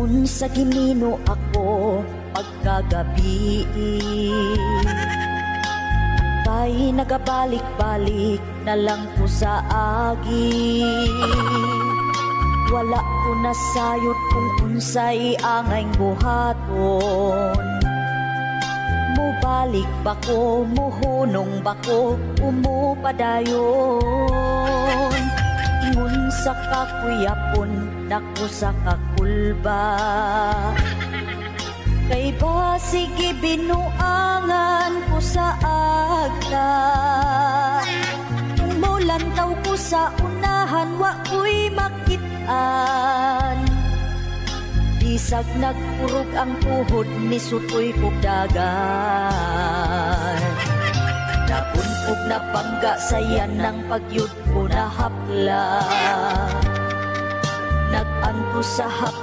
Ingon sa ginino ako pagkagabi. Kay nagabalik-balik na lang ko sa agi. Wala ko nasayot kung unsay angay buhaton Mubalik ba ko, muhunong ba ko, umupadayon sa kakuyapon, naku sa kakulba. Kay ba sige binuangan ko sa agta. Kung mulantaw ko sa unahan, wa ko'y makitaan. Bisag nagpurog ang tuhod ni Sutoy dagan Napunpog na pangga sayan ng pagyud ko na hapla. Nag-anto sa hap